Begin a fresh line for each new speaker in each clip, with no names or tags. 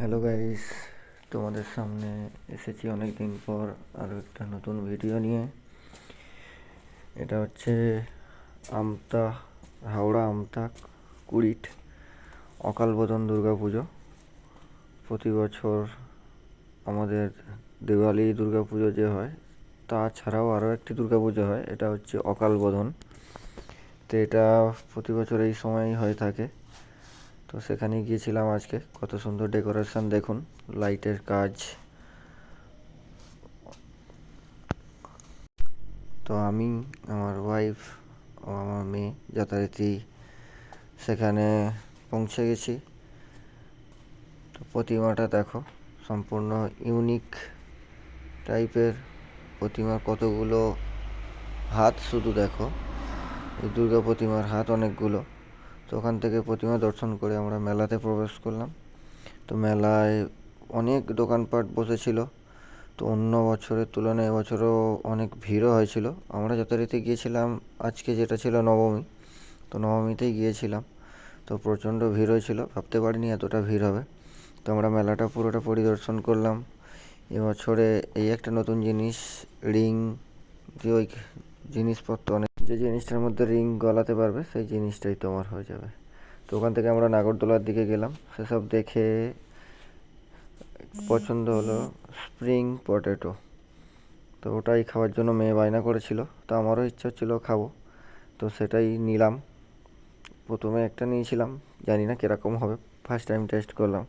Hello guys তোমাদের সামনে এসেছি অনেক দিন পর আরও একটা নতুন ভিডিও নিয়ে। এটা হচ্ছে আমতা, হাওড়া আমতা, কুড়িট অকালবোধন দুর্গা পুজো। প্রতি বছর আমাদের দেওয়ালি দুর্গা পুজো যে হয়, তাছাড়াও আরও একটি দুর্গা পুজো হয়, এটা হচ্ছে অকালবোধন তো এটা প্রতি বছর এই সময়ই হয়ে থাকে। তো সেখানে গিয়েছিলাম আজকে। কত সুন্দর ডেকোরেশন, দেখুন, লাইটের কাজ। তো আমি, আমার ওয়াইফ ও আমার মেয়ে যথারীতি সেখানে পৌঁছে গেছি। তো প্রতিমাটা দেখো, সম্পূর্ণ ইউনিক টাইপের প্রতিমার কতগুলো হাত, শুধু দেখো। এই দুর্গা প্রতিমার হাত অনেকগুলো। তো ওখান থেকে প্রতিমা দর্শন করে আমরা মেলাতে প্রবেশ করলাম। তো মেলায় অনেক দোকানপাট বসেছিল। তো অন্য বছরের তুলনায় এবছরও অনেক ভিড়ও হয়েছিল। আমরা যথারীতি গিয়েছিলাম আজকে যেটা ছিল নবমী। তো নবমীতেই গিয়েছিলাম। তো প্রচণ্ড ভিড় হয়েছিল। ভাবতে পারিনি এতটা ভিড় হবে। তো আমরা মেলাটা পুরোটা পরিদর্শন করলাম। এবছরে এই একটা নতুন জিনিস, রিং, যে ওই জিনিসপত্র অনেক যে জিনিসটার মধ্যে রিং গলাতে পারবে, সেই জিনিসটাই তোমার হয়ে যাবে। তো ওখান থেকে আমরা নাগরদোলার দিকে গেলাম। সেসব দেখে পছন্দ হলো স্প্রিং পটেটো। তো ওটাই খাওয়ার জন্য মেয়ে বায়না করেছিল। তো আমারও ইচ্ছা হচ্ছিল খাব। তো সেটাই নিলাম। প্রথমে একটা নিয়েছিলাম। জানি না কীরকম হবে। ফার্স্ট টাইম টেস্ট করলাম।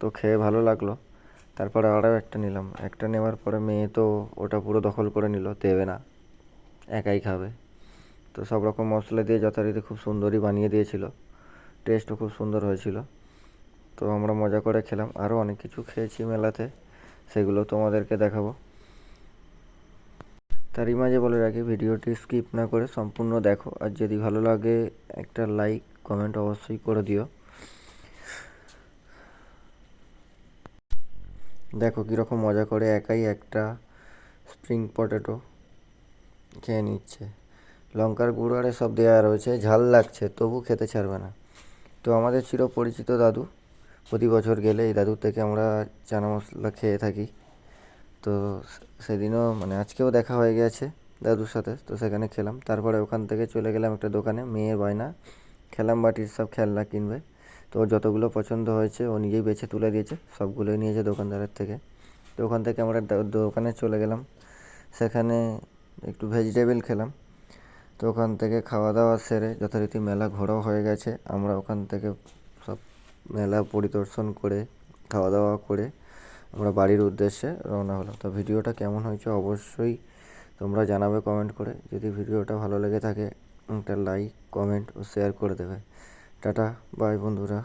তো খেয়ে ভালো লাগল। তারপরে আরও একটা নিলাম। একটা নেওয়ার পরে মেয়ে তো ওটা পুরো দখল করে নিল। দেবে না। একাই খাবে। তো সব রকম মশলা দিয়ে যথারীতি খুব সুন্দরই বানিয়ে দিয়েছিল। টেস্টও খুব সুন্দর হয়েছিল। তো আমরা মজা করে খেলাম। আরও অনেক কিছু খেয়েছি মেলাতে। সেগুলো তোমাদেরকে দেখাবো। তারই মাঝে বলে রাখি, ভিডিওটি স্কিপ না করে সম্পূর্ণ দেখো। আর যদি ভালো লাগে, একটা লাইক, কমেন্ট অবশ্যই করে দিও। দেখো কীরকম মজা করে একাই একটা স্প্রিং পটেটো খেয়ে নিচ্ছে। লঙ্কার গুঁড়ো আরে সব দেওয়া রয়েছে, ঝাল লাগছে, তবু খেতে ছাড়বে না। তো আমাদের চিরপরিচিত দাদু, প্রতি বছর গেলে এই দাদুর থেকে আমরা চানা মশলা খেয়ে থাকি। তো সেদিনও মানে আজকেও দেখা হয়ে গেছে দাদুর সাথে, তো সেখানে খেলাম। তারপরে ওখান থেকে চলে গেলাম একটা দোকানে, মেয়ের বায়না। খেলাম বাটির, সব খেলনা কিনবে। তো যতগুলো পছন্দ হয়েছে, ও নিজেই বেছে তুলে দিয়েছে, সবগুলোই নিয়েছে দোকানদারের থেকে। তো ওখান থেকে আমরা দোকানে চলে গেলাম। সেখানে একটু ভেজিটেবল খেলাম। তো ওখান থেকে খাওয়া দাওয়া সেরে যথারীতি মেলা ঘোরাও হয়ে গেছে। আমরা ওখান থেকে সব মেলা পরিদর্শন করে খাওয়া দাওয়া করে আমরা বাড়ির উদ্দেশ্যে রওনা হলাম। তো ভিডিওটা কেমন হয়েছে অবশ্যই তোমরা জানাবে কমেন্ট করে। যদি ভিডিওটা ভালো লেগে থাকে, একটা লাইক কমেন্ট ও শেয়ার করে দেবে। টাটা বাই বন্ধুরা।